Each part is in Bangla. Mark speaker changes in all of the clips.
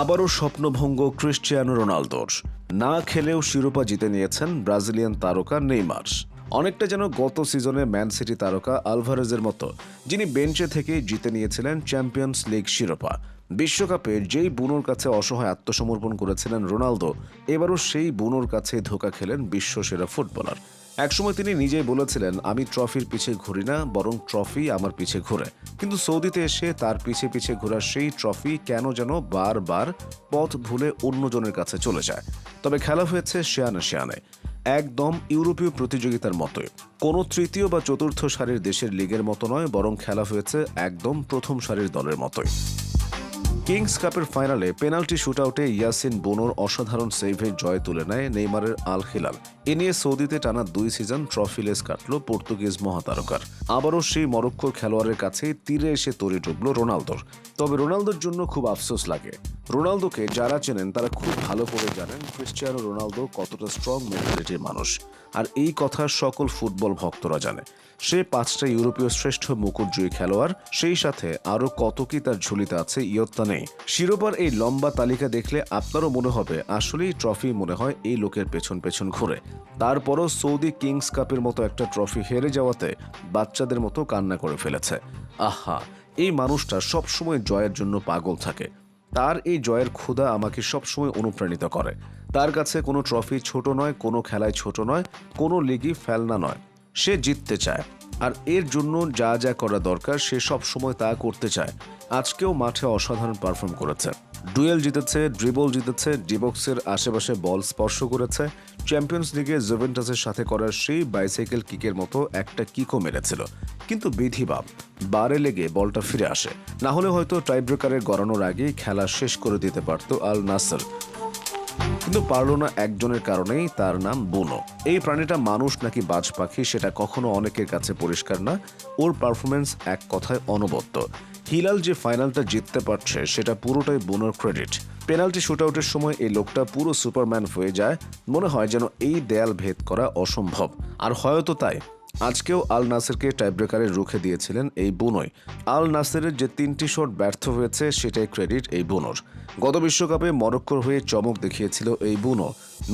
Speaker 1: আবারও স্বপ্নভঙ্গ ক্রিশ্চিয়ানো রোনালদোর। না খেলেও শিরোপা জিতে নিয়েছেন ব্রাজিলিয়ান তারকা নেইমার। অনেকটা যেন গত সিজনে ম্যান সিটি তারকা আলভারেজের মতো, যিনি বেঞ্চে থেকেই জিতে নিয়েছিলেন চ্যাম্পিয়ন্স লিগ শিরোপা। বিশ্বকাপে যেই বুনোর কাছে অসহায় আত্মসমর্পণ করেছিলেন রোনালদো, এবারও সেই বুনোর কাছে ধোকা খেলেন বিশ্বসেরা ফুটবলার। একসময় তিনি নিজেই বলেছিলেন, আমি ট্রফির পিছে ঘুরি না, বরং ট্রফি আমার পিছে ঘুরে। কিন্তু সৌদিতে এসে তার পিছে পিছে ঘোরা সেই ট্রফি কেন যেন বারবার পথ ভুলে অন্যজনের কাছে চলে যায়। তবে খেলা হয়েছে শেয়ানে শেয়ানে, একদম ইউরোপীয় প্রতিযোগিতার মতোই। কোনো তৃতীয় বা চতুর্থ সারির দেশের লিগের মতো নয়, বরং খেলা হয়েছে একদম প্রথম সারির দলের মতোই। কিংস কাপের ফাইনালে পেনাল্টি শুটআউটে ইয়াসিন বোনোর অসাধারণ সেভে জয় তুলে নেয় নেইমারের আল হিলাল এ নিয়ে সৌদিতে টানা দুই সিজন ট্রফিলেস কাটল পর্তুগিজ মহাতারকার। আবারও সেই মরক্কোর খেলোয়াড়ের কাছে তীরে এসে তরি ডুবল রোনালদোর। তবে রোনালদোর জন্য খুব আফসোস লাগে। রোনালদোকে যারা চেনেন, তারা খুব ভালো করে জানেন ক্রিশ্চিয়ানো রোনালদো কতটা স্ট্রং মেন্টালিটির মানুষ। আর এই কথা সকল ফুটবল ভক্তরা জানে। সে পাঁচটা ইউরোপীয় শ্রেষ্ঠ মুকুটজয়ী খেলোয়াড়, সেই সাথে আরও কত কি তার ঝুলিতে আছে ইয়ত্তা নেই। শিরোপার এই লম্বা তালিকা দেখলে আপনারও মনে হবে, আসলেই ট্রফি মনে হয় এই লোকের পেছন পেছন ঘুরে। তারপরও সৌদি কিংস কাপের মতো একটা ট্রফি হেরে যাওয়াতে বাচ্চাদের মতো কান্না করে ফেলেছে। আহা, এই মানুষটা সবসময় জয়ের জন্য পাগল থাকে। তার এই জয়ের ক্ষুধা আমাকে সবসময় অনুপ্রাণিত করে। তার কাছে কোনো ট্রফি ছোট নয়, কোনো খেলায় ছোট নয়, কোনো লিগই ফেলনা নয়। সে জিততে চায়। আর এর জন্য যা যা করা দরকার সে সব সময় তা করতে চায়। আজকেও মাঠে অসাধারণ পারফর্ম করেছে। ডুয়েল জিতেছে ড্রিবল জিতেছে ডিবক্সের আশেপাশে বল স্পর্শ করেছে। চ্যাম্পিয়ন্স লিগে জুভেন্টাসের সাথে করার সেই বাইসাইকেল কিকের মতো একটা কিকও মেরেছিল। কিন্তু বিধিবাপ বারে লেগে বলটা ফিরে আসে। না হলে হয়তো টাইব্রেকারের গড়ানোর আগেই খেলা শেষ করে দিতে পারত আল নাসর কিন্তু পারল না একজনের কারণেই তার নাম বুনো। এই প্রাণীটা মানুষ নাকি বাজ পাখি সেটা কখনো অনেকের কাছে পরিষ্কার না। ওর পারফরমেন্স এক কথায় অনবদ্য। হিলাল যে ফাইনালটা জিততে পারছে, সেটা পুরোটাই বুনোর ক্রেডিট পেনাল্টি শুটআউটের সময় এই লোকটা পুরো সুপারম্যান হয়ে যায়। মনে হয় যেন এই দেয়াল ভেদ করা অসম্ভব। আর হয়তো তাই। আজকেও আল নাসেরকে টাইব্রেকারে রুখে দিয়েছিলেন এই বুনোই। আল নাসেরের যে তিনটি শট ব্যর্থ হয়েছে, সেটাই ক্রেডিট এই বুনোর। গত বিশ্বকাপে মরক্কোর হয়ে চমক দেখিয়েছিল এই বুনো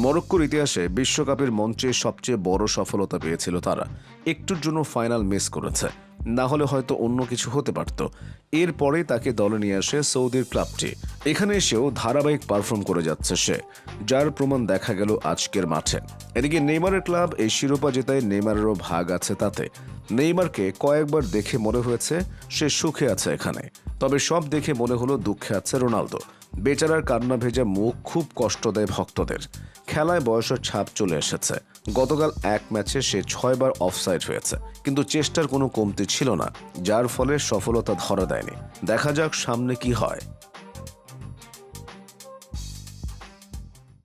Speaker 1: মরক্কোর ইতিহাসে বিশ্বকাপের মঞ্চে সবচেয়ে বড় সফলতা পেয়েছিল তারা। একটুর জন্য ফাইনাল মিস করেছে। না হলে হয়তো অন্য কিছু হতে পারত। এরপরে তাকে দলে নিয়ে আসে সৌদির ক্লাবটি। এখানে এসেও ধারাবাহিক পারফর্ম করে যাচ্ছে সে, যার প্রমাণ দেখা গেল আজকের মাঠে। এদিকে নেইমারের ক্লাব এই শিরোপা জেতায় নেইমারেরও ভাগ আছে তাতে। নেইমারকে কয়েকবার দেখে মনে হয়েছে সে সুখে আছে এখানে। তবে সব দেখে মনে হলো দুঃখে আছে রোনালদো। বেচারার কান্না ভেজা মুখ খুব কষ্ট দেয় ভক্তদের। খেলায় বয়সের ছাপ চলে এসেছে। গতকাল এক ম্যাচে সে ছয়বার অফসাইড হয়েছে, কিন্তু চেষ্টার কোনো কমতি ছিল না, যার ফলে সফলতা ধরা দেয়নি। দেখা যাক সামনে কি হয়।